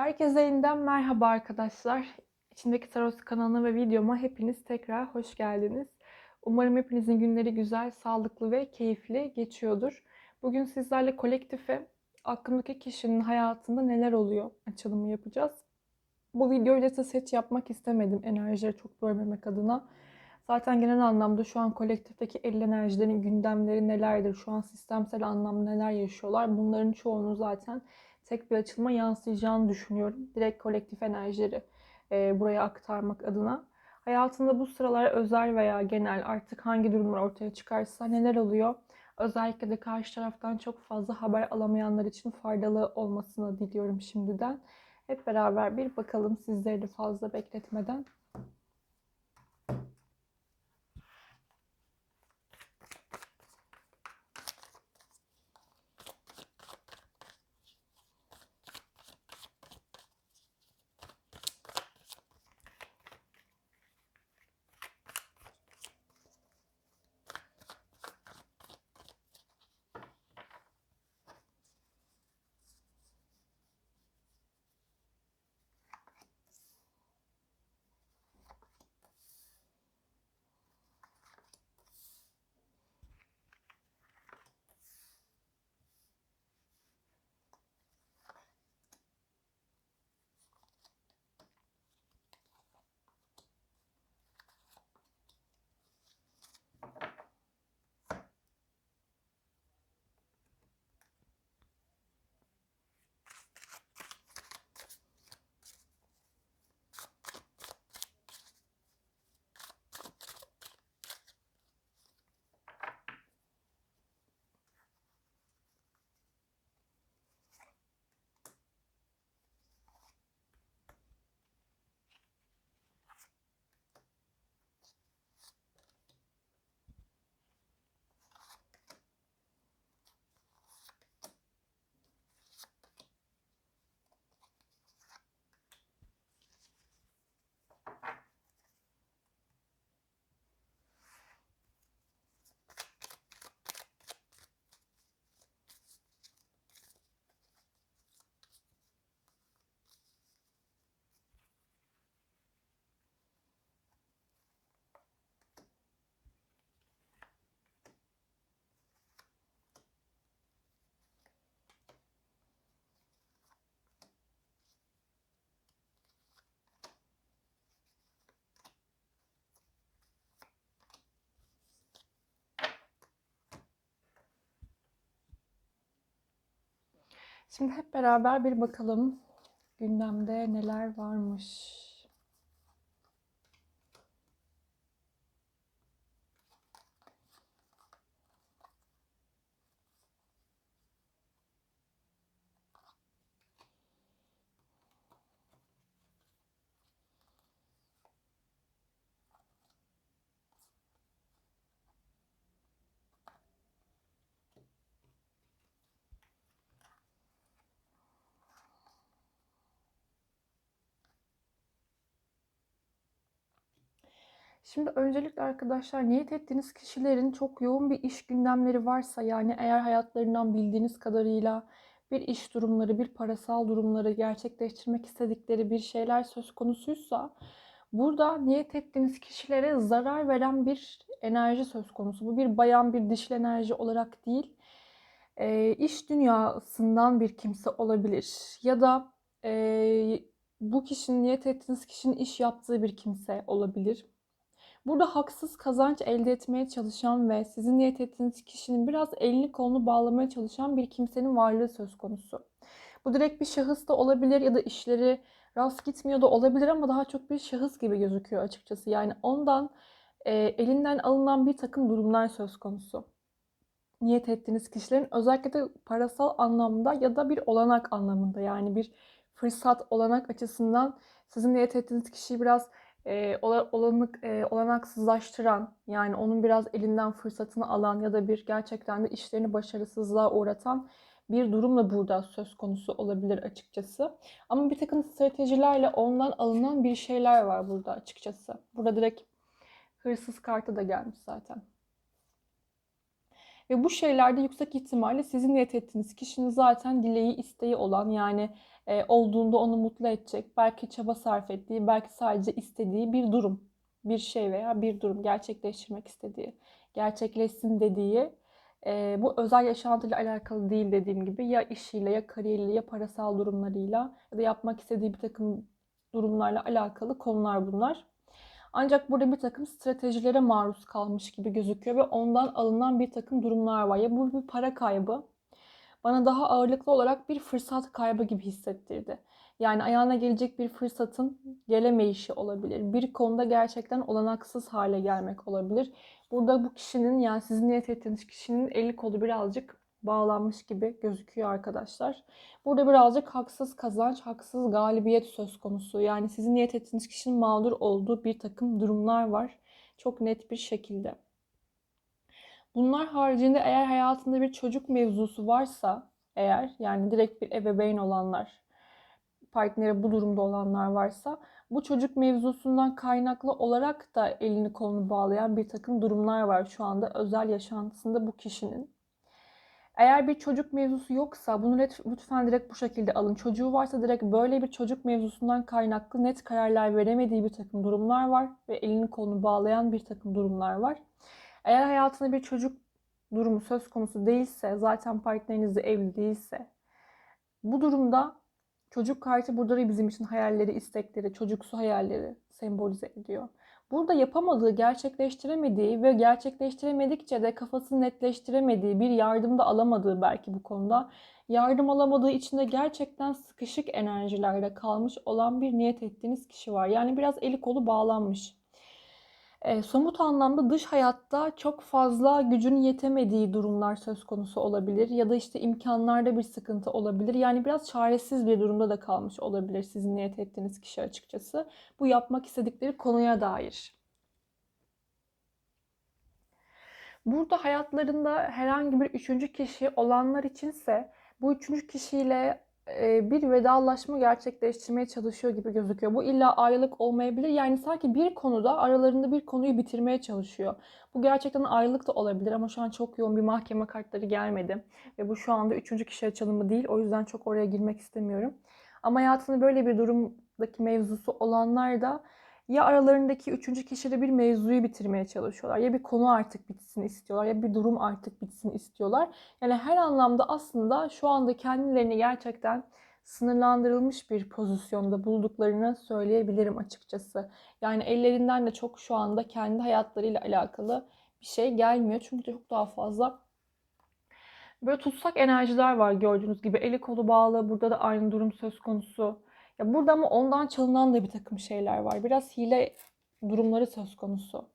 Herkese yeniden merhaba arkadaşlar. İçindeki Tarot kanalına ve videoma hepiniz tekrar hoş geldiniz. Umarım hepinizin günleri güzel, sağlıklı ve keyifli geçiyordur. Bugün sizlerle kolektife aklımdaki kişinin hayatında neler oluyor açılımı yapacağız. Bu videoyla da set yapmak istemedim enerjileri çok bölmemek adına. Zaten genel anlamda şu an kolektifteki el enerjilerin gündemleri nelerdir, şu an sistemsel anlamda neler yaşıyorlar bunların çoğunu zaten tek bir açılıma yansıyacağını düşünüyorum. Direkt kolektif enerjileri e, buraya aktarmak adına. Hayatında bu sıralar özel veya genel artık hangi durumlar ortaya çıkarsa neler oluyor? Özellikle de karşı taraftan çok fazla haber alamayanlar için faydalı olmasını diliyorum şimdiden. Hep beraber bir bakalım sizleri de fazla bekletmeden. Şimdi hep beraber bir bakalım gündemde neler varmış. Şimdi öncelikle arkadaşlar niyet ettiğiniz kişilerin çok yoğun bir iş gündemleri varsa yani eğer hayatlarından bildiğiniz kadarıyla bir iş durumları, bir parasal durumları gerçekleştirmek istedikleri bir şeyler söz konusuysa burada niyet ettiğiniz kişilere zarar veren bir enerji söz konusu. Bu bir bayan, bir dişil enerji olarak değil. E, iş dünyasından bir kimse olabilir. Ya da e, bu kişinin niyet ettiğiniz kişinin iş yaptığı bir kimse olabilir. Burada haksız kazanç elde etmeye çalışan ve sizin niyet ettiğiniz kişinin biraz elini kolunu bağlamaya çalışan bir kimsenin varlığı söz konusu. Bu direkt bir şahıs da olabilir ya da işleri rast gitmiyor da olabilir ama daha çok bir şahıs gibi gözüküyor açıkçası. Yani ondan e, elinden alınan bir takım durumlar söz konusu. Niyet ettiğiniz kişilerin özellikle de parasal anlamda ya da bir olanak anlamında yani bir fırsat olanak açısından sizin niyet ettiğiniz kişiyi biraz e, olanık, e, olanaksızlaştıran yani onun biraz elinden fırsatını alan ya da bir gerçekten de işlerini başarısızlığa uğratan bir durumla burada söz konusu olabilir açıkçası. Ama bir takım stratejilerle ondan alınan bir şeyler var burada açıkçası. Burada direkt hırsız kartı da gelmiş zaten. Ve bu şeylerde yüksek ihtimalle sizin niyet ettiğiniz kişinin zaten dileği, isteği olan yani e, olduğunda onu mutlu edecek, belki çaba sarf ettiği, belki sadece istediği bir durum, bir şey veya bir durum gerçekleştirmek istediği, gerçekleşsin dediği e, bu özel yaşantıyla alakalı değil dediğim gibi ya işiyle ya kariyeriyle ya parasal durumlarıyla ya da yapmak istediği bir takım durumlarla alakalı konular bunlar. Ancak burada bir takım stratejilere maruz kalmış gibi gözüküyor ve ondan alınan bir takım durumlar var. Ya bu bir para kaybı bana daha ağırlıklı olarak bir fırsat kaybı gibi hissettirdi. Yani ayağına gelecek bir fırsatın gelemeyişi olabilir. Bir konuda gerçekten olanaksız hale gelmek olabilir. Burada bu kişinin yani sizin niyet ettiğiniz kişinin eli kolu birazcık bağlanmış gibi gözüküyor arkadaşlar. Burada birazcık haksız kazanç, haksız galibiyet söz konusu. Yani sizin niyet ettiğiniz kişinin mağdur olduğu bir takım durumlar var. Çok net bir şekilde. Bunlar haricinde eğer hayatında bir çocuk mevzusu varsa eğer yani direkt bir ebeveyn olanlar, partneri bu durumda olanlar varsa bu çocuk mevzusundan kaynaklı olarak da elini kolunu bağlayan bir takım durumlar var şu anda özel yaşantısında bu kişinin. Eğer bir çocuk mevzusu yoksa bunu lütfen direkt bu şekilde alın. Çocuğu varsa direkt böyle bir çocuk mevzusundan kaynaklı net kararlar veremediği bir takım durumlar var ve elini kolunu bağlayan bir takım durumlar var. Eğer hayatında bir çocuk durumu söz konusu değilse, zaten partneriniz de evli değilse bu durumda çocuk kartı burada bizim için hayalleri, istekleri, çocuksu hayalleri sembolize ediyor. Burada yapamadığı, gerçekleştiremediği ve gerçekleştiremedikçe de kafasını netleştiremediği, bir yardım da alamadığı belki bu konuda. Yardım alamadığı için de gerçekten sıkışık enerjilerde kalmış olan bir niyet ettiğiniz kişi var. Yani biraz eli kolu bağlanmış. E, somut anlamda dış hayatta çok fazla gücün yetemediği durumlar söz konusu olabilir ya da işte imkanlarda bir sıkıntı olabilir. Yani biraz çaresiz bir durumda da kalmış olabilir sizin niyet ettiğiniz kişi açıkçası. Bu yapmak istedikleri konuya dair. Burada hayatlarında herhangi bir üçüncü kişi olanlar içinse bu üçüncü kişiyle bir vedalaşma gerçekleştirmeye çalışıyor gibi gözüküyor. Bu illa ayrılık olmayabilir. Yani sanki bir konuda aralarında bir konuyu bitirmeye çalışıyor. Bu gerçekten ayrılık da olabilir ama şu an çok yoğun bir mahkeme kartları gelmedi. Ve bu şu anda üçüncü kişi açılımı değil. O yüzden çok oraya girmek istemiyorum. Ama hayatında böyle bir durumdaki mevzusu olanlar da ya aralarındaki üçüncü kişide bir mevzuyu bitirmeye çalışıyorlar. Ya bir konu artık bitsin istiyorlar ya bir durum artık bitsin istiyorlar. Yani her anlamda aslında şu anda kendilerini gerçekten sınırlandırılmış bir pozisyonda bulduklarını söyleyebilirim açıkçası. Yani ellerinden de çok şu anda kendi hayatlarıyla alakalı bir şey gelmiyor. Çünkü çok daha fazla böyle tutsak enerjiler var gördüğünüz gibi. Eli kolu bağlı. Burada da aynı durum söz konusu. Ya burada ama ondan çalınan da bir takım şeyler var. Biraz hile durumları söz konusu.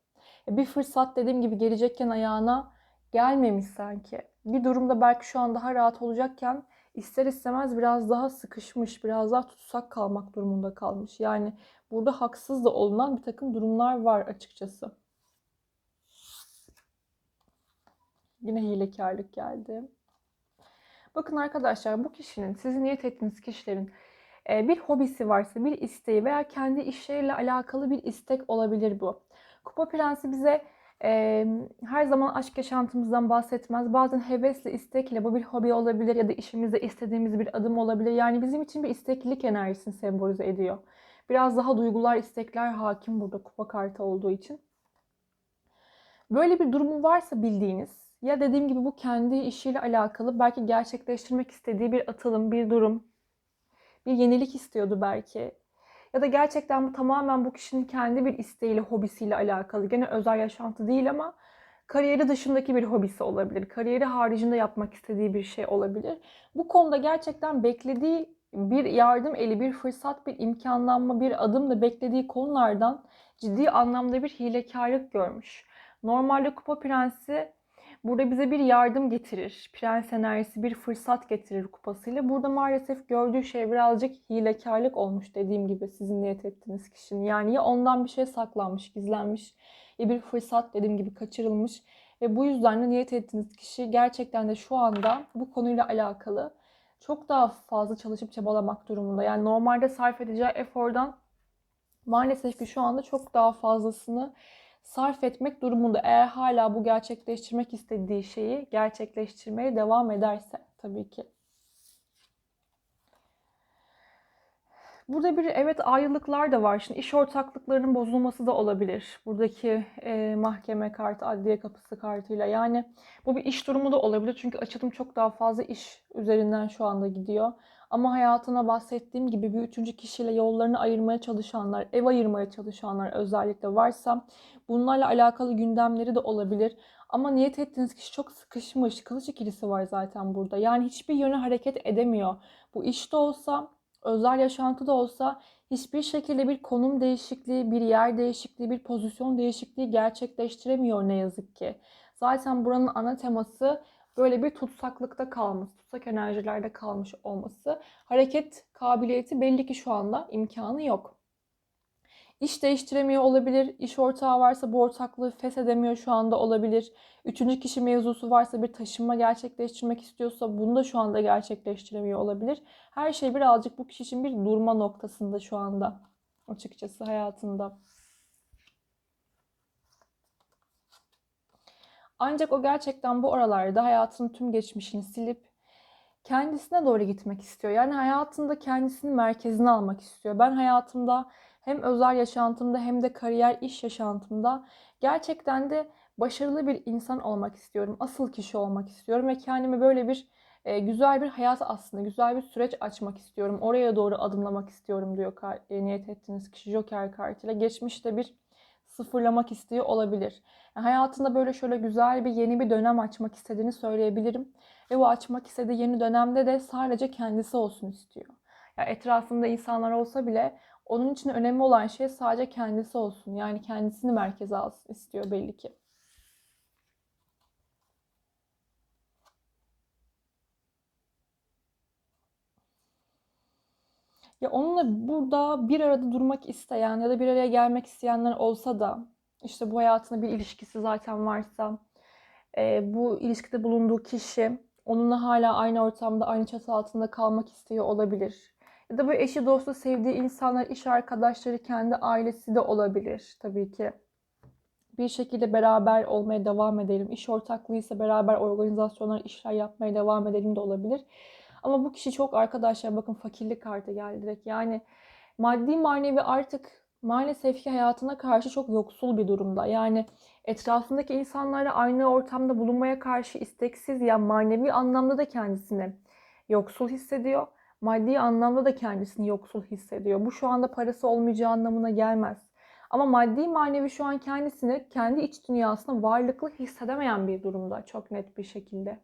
Bir fırsat dediğim gibi gelecekken ayağına gelmemiş sanki. Bir durumda belki şu an daha rahat olacakken ister istemez biraz daha sıkışmış, biraz daha tutsak kalmak durumunda kalmış. Yani burada haksız da olunan bir takım durumlar var açıkçası. Yine hilekarlık geldi. Bakın arkadaşlar bu kişinin, sizin niyet ettiğiniz kişilerin bir hobisi varsa, bir isteği veya kendi işleriyle alakalı bir istek olabilir bu. Kupa Prensi bize e, her zaman aşk yaşantımızdan bahsetmez. Bazen hevesle, istekle bu bir hobi olabilir ya da işimizde istediğimiz bir adım olabilir. Yani bizim için bir isteklilik enerjisini sembolize ediyor. Biraz daha duygular, istekler hakim burada kupa kartı olduğu için. Böyle bir durumu varsa bildiğiniz ya dediğim gibi bu kendi işiyle alakalı belki gerçekleştirmek istediği bir atılım, bir durum, bir yenilik istiyordu belki. Ya da gerçekten bu tamamen bu kişinin kendi bir isteğiyle, hobisiyle alakalı. Gene özel yaşantı değil ama kariyeri dışındaki bir hobisi olabilir. Kariyeri haricinde yapmak istediği bir şey olabilir. Bu konuda gerçekten beklediği bir yardım eli, bir fırsat, bir imkanlanma, bir adım da beklediği konulardan ciddi anlamda bir hilekarlık görmüş. Normalde Kupa Prensi Burada bize bir yardım getirir. Prens enerjisi bir fırsat getirir kupasıyla. Burada maalesef gördüğü şey birazcık hilekarlık olmuş dediğim gibi sizin niyet ettiğiniz kişinin. Yani ya ondan bir şey saklanmış, gizlenmiş ya bir fırsat dediğim gibi kaçırılmış. Ve bu yüzden de niyet ettiğiniz kişi gerçekten de şu anda bu konuyla alakalı çok daha fazla çalışıp çabalamak durumunda. Yani normalde sarf edeceği efordan maalesef ki şu anda çok daha fazlasını sarf etmek durumunda. Eğer hala bu gerçekleştirmek istediği şeyi gerçekleştirmeye devam ederse tabii ki. Burada bir evet ayrılıklar da var. Şimdi iş ortaklıklarının bozulması da olabilir. Buradaki e, mahkeme kartı, adliye kapısı kartıyla. Yani bu bir iş durumu da olabilir. Çünkü açılım çok daha fazla iş üzerinden şu anda gidiyor. Ama hayatına bahsettiğim gibi bir üçüncü kişiyle yollarını ayırmaya çalışanlar, ev ayırmaya çalışanlar özellikle varsa bunlarla alakalı gündemleri de olabilir. Ama niyet ettiğiniz kişi çok sıkışmış. Kılıç ikilisi var zaten burada. Yani hiçbir yöne hareket edemiyor. Bu işte olsa özel yaşantıda olsa hiçbir şekilde bir konum değişikliği, bir yer değişikliği, bir pozisyon değişikliği gerçekleştiremiyor ne yazık ki. Zaten buranın ana teması böyle bir tutsaklıkta kalmış, tutsak enerjilerde kalmış olması. Hareket kabiliyeti belli ki şu anda imkanı yok. İş değiştiremiyor olabilir. İş ortağı varsa bu ortaklığı feshedemiyor şu anda olabilir. Üçüncü kişi mevzusu varsa bir taşınma gerçekleştirmek istiyorsa bunu da şu anda gerçekleştiremiyor olabilir. Her şey birazcık bu kişi için bir durma noktasında şu anda açıkçası hayatında. Ancak o gerçekten bu aralarda hayatının tüm geçmişini silip kendisine doğru gitmek istiyor. Yani hayatında kendisini merkezine almak istiyor. Ben hayatımda hem özel yaşantımda hem de kariyer iş yaşantımda gerçekten de başarılı bir insan olmak istiyorum. Asıl kişi olmak istiyorum ve kendime böyle bir e, güzel bir hayat aslında, güzel bir süreç açmak istiyorum. Oraya doğru adımlamak istiyorum diyor e, niyet ettiğiniz kişi Joker kartıyla. Geçmişte bir sıfırlamak istiyor olabilir. Yani hayatında böyle şöyle güzel bir yeni bir dönem açmak istediğini söyleyebilirim. Ve bu açmak istediği yeni dönemde de sadece kendisi olsun istiyor. Yani etrafında insanlar olsa bile onun için önemli olan şey sadece kendisi olsun. Yani kendisini merkeze alsın istiyor belli ki. Ya onunla burada bir arada durmak isteyen ya da bir araya gelmek isteyenler olsa da işte bu hayatında bir ilişkisi zaten varsa e, bu ilişkide bulunduğu kişi onunla hala aynı ortamda, aynı çatı altında kalmak istiyor olabilir. Ya da bu eşi, dostu, sevdiği insanlar, iş arkadaşları, kendi ailesi de olabilir tabii ki. Bir şekilde beraber olmaya devam edelim. İş ortaklığıysa beraber organizasyonlar, işler yapmaya devam edelim de olabilir. Ama bu kişi çok arkadaşlar bakın fakirlik kartı geldi direkt. Yani maddi manevi artık maalesef ki hayatına karşı çok yoksul bir durumda. Yani etrafındaki insanlarla aynı ortamda bulunmaya karşı isteksiz ya manevi anlamda da kendisini yoksul hissediyor maddi anlamda da kendisini yoksul hissediyor. Bu şu anda parası olmayacağı anlamına gelmez. Ama maddi manevi şu an kendisini kendi iç dünyasında varlıklı hissedemeyen bir durumda çok net bir şekilde.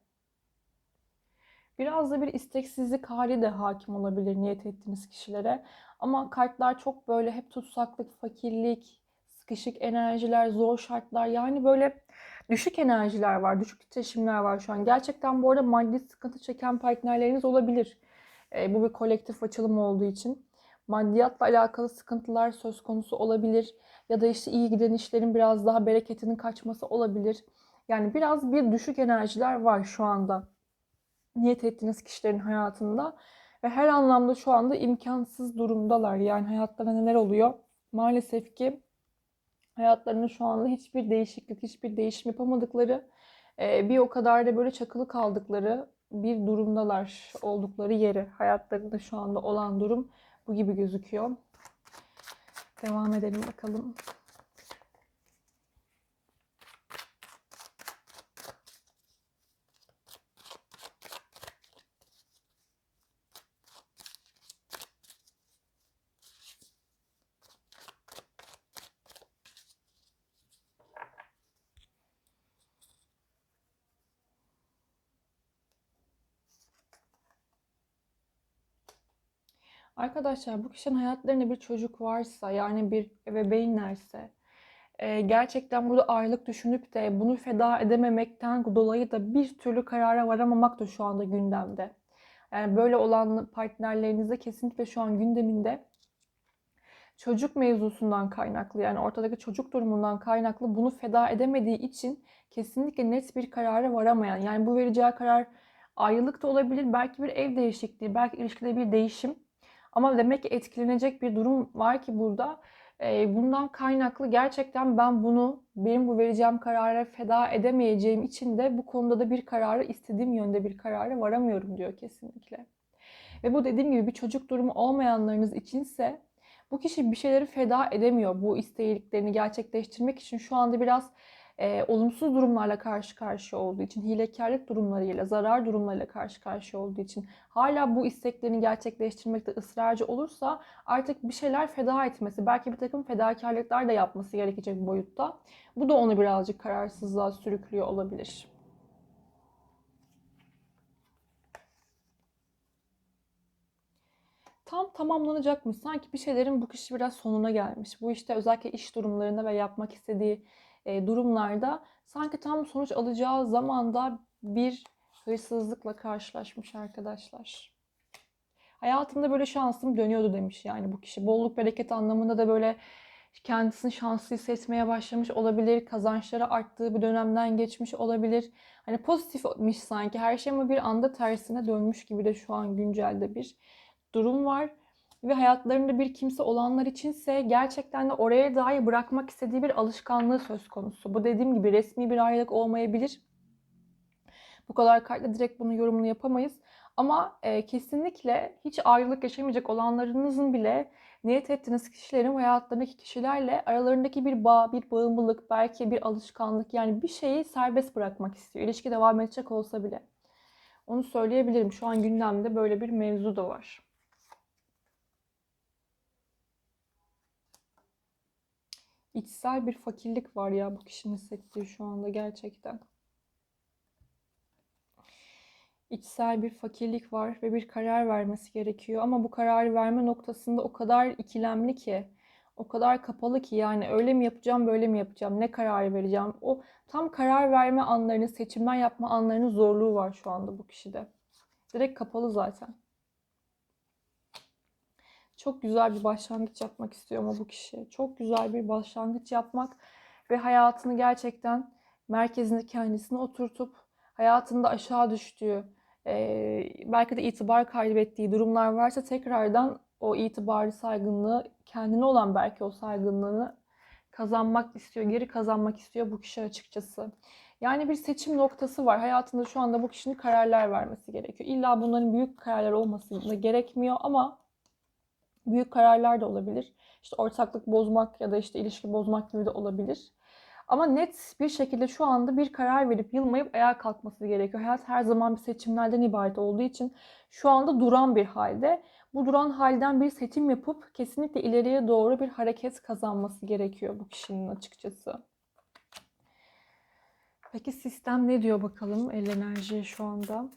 Biraz da bir isteksizlik hali de hakim olabilir niyet ettiğiniz kişilere. Ama kartlar çok böyle hep tutsaklık, fakirlik, sıkışık enerjiler, zor şartlar yani böyle düşük enerjiler var, düşük titreşimler var şu an. Gerçekten bu arada maddi sıkıntı çeken partnerleriniz olabilir. E, bu bir kolektif açılım olduğu için maddiyatla alakalı sıkıntılar söz konusu olabilir ya da işte iyi giden işlerin biraz daha bereketinin kaçması olabilir. Yani biraz bir düşük enerjiler var şu anda niyet ettiğiniz kişilerin hayatında ve her anlamda şu anda imkansız durumdalar. Yani hayatlarında neler oluyor? Maalesef ki hayatlarında şu anda hiçbir değişiklik, hiçbir değişim yapamadıkları, e, bir o kadar da böyle çakılı kaldıkları bir durumdalar oldukları yeri. Hayatlarında şu anda olan durum bu gibi gözüküyor. Devam edelim bakalım. Arkadaşlar bu kişinin hayatlarında bir çocuk varsa yani bir ebeveynlerse e, gerçekten burada ayrılık düşünüp de bunu feda edememekten dolayı da bir türlü karara varamamak da şu anda gündemde. Yani böyle olan partnerlerinizde kesinlikle şu an gündeminde çocuk mevzusundan kaynaklı yani ortadaki çocuk durumundan kaynaklı bunu feda edemediği için kesinlikle net bir karara varamayan yani bu vereceği karar ayrılık da olabilir belki bir ev değişikliği belki ilişkide bir değişim ama demek ki etkilenecek bir durum var ki burada bundan kaynaklı gerçekten ben bunu benim bu vereceğim karara feda edemeyeceğim için de bu konuda da bir kararı istediğim yönde bir karara varamıyorum diyor kesinlikle. Ve bu dediğim gibi bir çocuk durumu olmayanlarınız içinse bu kişi bir şeyleri feda edemiyor bu isteğiliklerini gerçekleştirmek için şu anda biraz e, olumsuz durumlarla karşı karşıya olduğu için, hilekarlık durumlarıyla, zarar durumlarıyla karşı karşıya olduğu için hala bu isteklerini gerçekleştirmekte ısrarcı olursa artık bir şeyler feda etmesi, belki bir takım fedakarlıklar da yapması gerekecek boyutta. Bu da onu birazcık kararsızlığa sürüklüyor olabilir. tam tamamlanacakmış. Sanki bir şeylerin bu kişi biraz sonuna gelmiş. Bu işte özellikle iş durumlarında ve yapmak istediği durumlarda sanki tam sonuç alacağı zamanda bir hırsızlıkla karşılaşmış arkadaşlar. Hayatımda böyle şansım dönüyordu demiş yani bu kişi. Bolluk bereket anlamında da böyle kendisini şanslı hissetmeye başlamış olabilir. Kazançları arttığı bir dönemden geçmiş olabilir. Hani pozitifmiş sanki her şey ama bir anda tersine dönmüş gibi de şu an güncelde bir durum var. Ve hayatlarında bir kimse olanlar içinse gerçekten de oraya dair bırakmak istediği bir alışkanlığı söz konusu. Bu dediğim gibi resmi bir ayrılık olmayabilir. Bu kadar kartla direkt bunu yorumunu yapamayız. Ama e, kesinlikle hiç ayrılık yaşamayacak olanlarınızın bile niyet ettiğiniz kişilerin hayatlarındaki kişilerle aralarındaki bir bağ, bir bağımlılık, belki bir alışkanlık yani bir şeyi serbest bırakmak istiyor. İlişki devam edecek olsa bile. Onu söyleyebilirim. Şu an gündemde böyle bir mevzu da var. İçsel bir fakirlik var ya bu kişinin hissettiği şu anda gerçekten. İçsel bir fakirlik var ve bir karar vermesi gerekiyor. Ama bu kararı verme noktasında o kadar ikilemli ki, o kadar kapalı ki yani öyle mi yapacağım, böyle mi yapacağım, ne kararı vereceğim. O tam karar verme anlarını, seçimler yapma anlarının zorluğu var şu anda bu kişide. Direkt kapalı zaten. Çok güzel bir başlangıç yapmak istiyor ama bu kişi. Çok güzel bir başlangıç yapmak ve hayatını gerçekten merkezinde kendisine oturtup hayatında aşağı düştüğü, belki de itibar kaybettiği durumlar varsa tekrardan o itibarı, saygınlığı, kendine olan belki o saygınlığını kazanmak istiyor, geri kazanmak istiyor bu kişi açıkçası. Yani bir seçim noktası var. Hayatında şu anda bu kişinin kararlar vermesi gerekiyor. İlla bunların büyük kararlar olması da gerekmiyor ama büyük kararlar da olabilir. İşte ortaklık bozmak ya da işte ilişki bozmak gibi de olabilir. Ama net bir şekilde şu anda bir karar verip yılmayıp ayağa kalkması gerekiyor. Hayat her zaman bir seçimlerden ibaret olduğu için şu anda duran bir halde. Bu duran halden bir seçim yapıp kesinlikle ileriye doğru bir hareket kazanması gerekiyor bu kişinin açıkçası. Peki sistem ne diyor bakalım el enerjiye şu anda?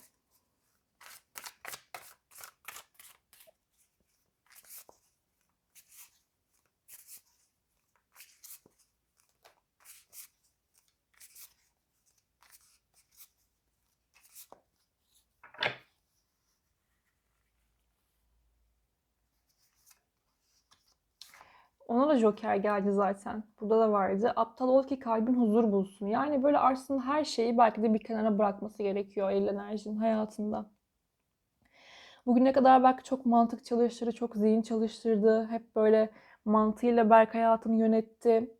Ona da Joker geldi zaten. Burada da vardı. Aptal ol ki kalbin huzur bulsun. Yani böyle aslında her şeyi belki de bir kenara bırakması gerekiyor el enerjinin hayatında. Bugüne kadar belki çok mantık çalıştırdı, çok zihin çalıştırdı. Hep böyle mantığıyla belki hayatını yönetti.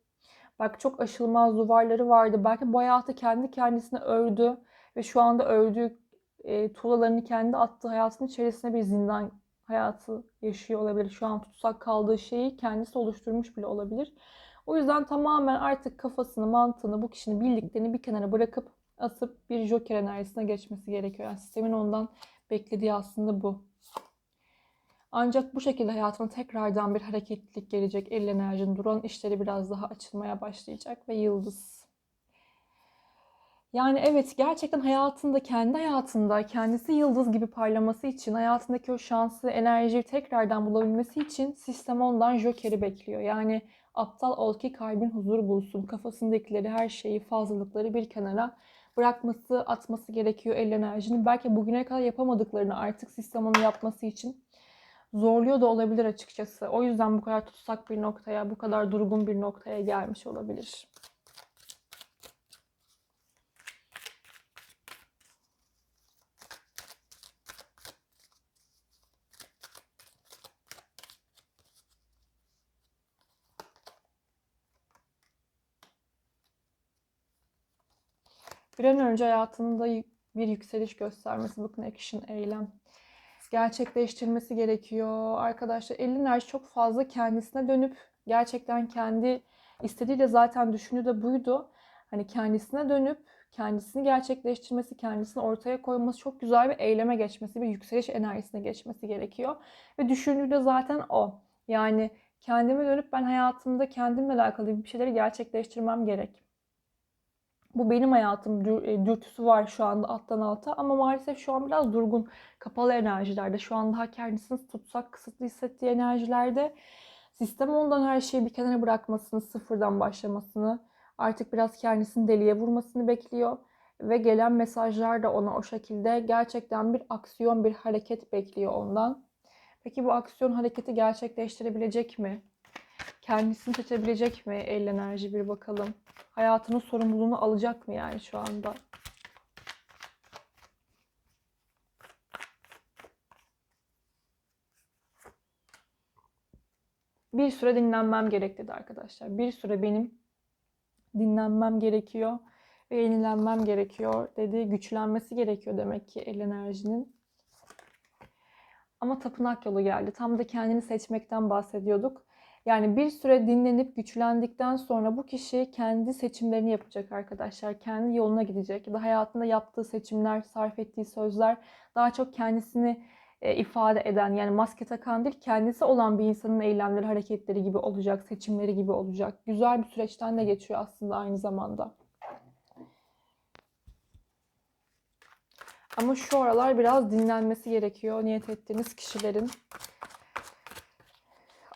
Belki çok aşılmaz duvarları vardı. Belki bu hayatı kendi kendisine ördü ve şu anda ördüğü e, tuğlalarını kendi attığı hayatın içerisine bir zindan hayatı yaşıyor olabilir. Şu an tutsak kaldığı şeyi kendisi oluşturmuş bile olabilir. O yüzden tamamen artık kafasını, mantığını, bu kişinin bildiklerini bir kenara bırakıp asıp bir joker enerjisine geçmesi gerekiyor. Yani sistemin ondan beklediği aslında bu. Ancak bu şekilde hayatına tekrardan bir hareketlilik gelecek. El enerjinin duran işleri biraz daha açılmaya başlayacak ve yıldız yani evet gerçekten hayatında, kendi hayatında kendisi yıldız gibi parlaması için, hayatındaki o şansı, enerjiyi tekrardan bulabilmesi için sistem ondan Joker'i bekliyor. Yani aptal ol ki kalbin huzur bulsun. Kafasındakileri, her şeyi, fazlalıkları bir kenara bırakması, atması gerekiyor el enerjini. Belki bugüne kadar yapamadıklarını artık sistem onu yapması için zorluyor da olabilir açıkçası. O yüzden bu kadar tutsak bir noktaya, bu kadar durgun bir noktaya gelmiş olabilir. Bir an önce hayatında bir yükseliş göstermesi, bakın action, eylem gerçekleştirmesi gerekiyor. Arkadaşlar elin enerji çok fazla kendisine dönüp gerçekten kendi istediği de zaten düşündüğü de buydu. Hani kendisine dönüp kendisini gerçekleştirmesi, kendisini ortaya koyması, çok güzel bir eyleme geçmesi, bir yükseliş enerjisine geçmesi gerekiyor. Ve düşündüğü de zaten o. Yani kendime dönüp ben hayatımda kendimle alakalı bir şeyleri gerçekleştirmem gerek. Bu benim hayatım e, dürtüsü var şu anda alttan alta ama maalesef şu an biraz durgun, kapalı enerjilerde. Şu an daha kendisini tutsak, kısıtlı hissettiği enerjilerde sistem ondan her şeyi bir kenara bırakmasını, sıfırdan başlamasını, artık biraz kendisini deliye vurmasını bekliyor. Ve gelen mesajlar da ona o şekilde gerçekten bir aksiyon, bir hareket bekliyor ondan. Peki bu aksiyon hareketi gerçekleştirebilecek mi? Kendisini seçebilecek mi? El enerji bir bakalım. Hayatının sorumluluğunu alacak mı yani şu anda? Bir süre dinlenmem gerek dedi arkadaşlar. Bir süre benim dinlenmem gerekiyor ve yenilenmem gerekiyor dedi. Güçlenmesi gerekiyor demek ki el enerjinin. Ama tapınak yolu geldi. Tam da kendini seçmekten bahsediyorduk. Yani bir süre dinlenip güçlendikten sonra bu kişi kendi seçimlerini yapacak arkadaşlar. Kendi yoluna gidecek. Da hayatında yaptığı seçimler, sarf ettiği sözler daha çok kendisini e, ifade eden yani maske takan değil kendisi olan bir insanın eylemleri, hareketleri gibi olacak, seçimleri gibi olacak. Güzel bir süreçten de geçiyor aslında aynı zamanda. Ama şu aralar biraz dinlenmesi gerekiyor niyet ettiğiniz kişilerin.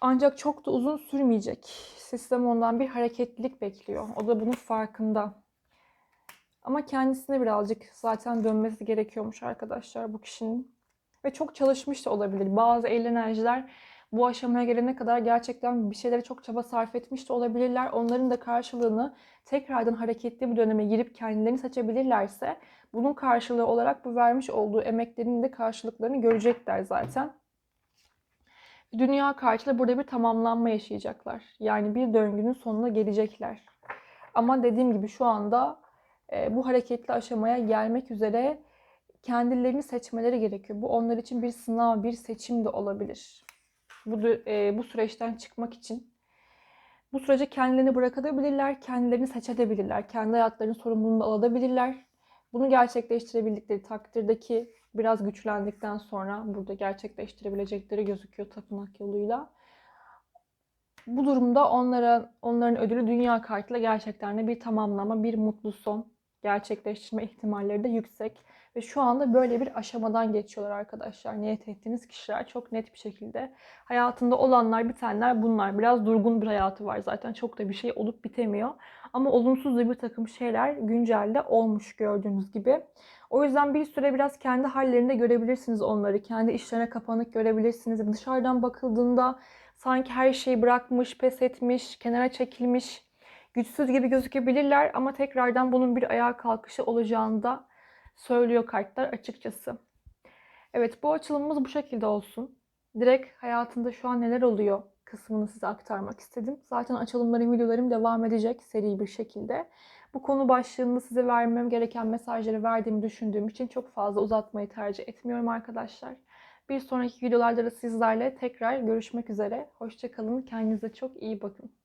Ancak çok da uzun sürmeyecek. Sistem ondan bir hareketlilik bekliyor. O da bunun farkında. Ama kendisine birazcık zaten dönmesi gerekiyormuş arkadaşlar bu kişinin. Ve çok çalışmış da olabilir. Bazı el enerjiler bu aşamaya gelene kadar gerçekten bir şeylere çok çaba sarf etmiş de olabilirler. Onların da karşılığını tekrardan hareketli bir döneme girip kendilerini seçebilirlerse bunun karşılığı olarak bu vermiş olduğu emeklerinin de karşılıklarını görecekler zaten. Dünya karşıyla burada bir tamamlanma yaşayacaklar. Yani bir döngünün sonuna gelecekler. Ama dediğim gibi şu anda e, bu hareketli aşamaya gelmek üzere kendilerini seçmeleri gerekiyor. Bu onlar için bir sınav, bir seçim de olabilir. Bu e, bu süreçten çıkmak için bu sürece kendilerini bırakabilirler, kendilerini seçebilirler, kendi hayatlarının sorumluluğunu alabilirler. Bunu gerçekleştirebildikleri takdirdeki biraz güçlendikten sonra burada gerçekleştirebilecekleri gözüküyor tapınak yoluyla. Bu durumda onlara onların ödülü dünya kartıyla gerçekten de bir tamamlama, bir mutlu son gerçekleştirme ihtimalleri de yüksek. Ve şu anda böyle bir aşamadan geçiyorlar arkadaşlar. Niyet ettiğiniz kişiler çok net bir şekilde. Hayatında olanlar, bitenler bunlar. Biraz durgun bir hayatı var zaten. Çok da bir şey olup bitemiyor. Ama olumsuz da bir takım şeyler güncelde olmuş gördüğünüz gibi. O yüzden bir süre biraz kendi hallerinde görebilirsiniz onları. Kendi işlerine kapanık görebilirsiniz. Dışarıdan bakıldığında sanki her şeyi bırakmış, pes etmiş, kenara çekilmiş, güçsüz gibi gözükebilirler ama tekrardan bunun bir ayağa kalkışı olacağını da söylüyor kartlar açıkçası. Evet bu açılımımız bu şekilde olsun. Direkt hayatında şu an neler oluyor kısmını size aktarmak istedim. Zaten açılımlarım, videolarım devam edecek seri bir şekilde. Bu konu başlığında size vermem gereken mesajları verdiğimi düşündüğüm için çok fazla uzatmayı tercih etmiyorum arkadaşlar. Bir sonraki videolarda da sizlerle tekrar görüşmek üzere. Hoşçakalın. Kendinize çok iyi bakın.